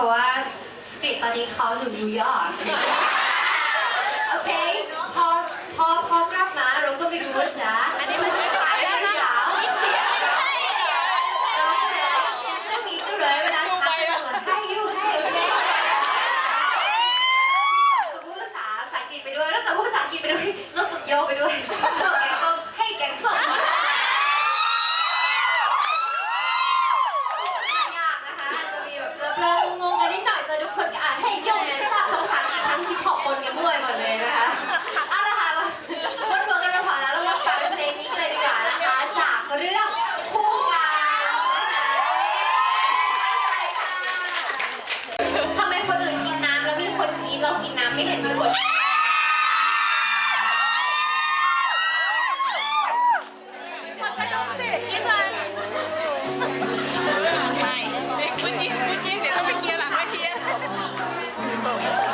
ราะว่าสกริตตอนนี้เขาอยู่นิวยอร์กโอเค พอพอพอกลับมาเราก็ไปดูว่าจ๊ะ ไม่เห็นเลย ไม่ เมื่อกี้เมื่อกี้เดี๋ยวต้องไปเคลียร์หลังเวทีอะ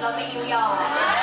เราไปนิวยอร์ก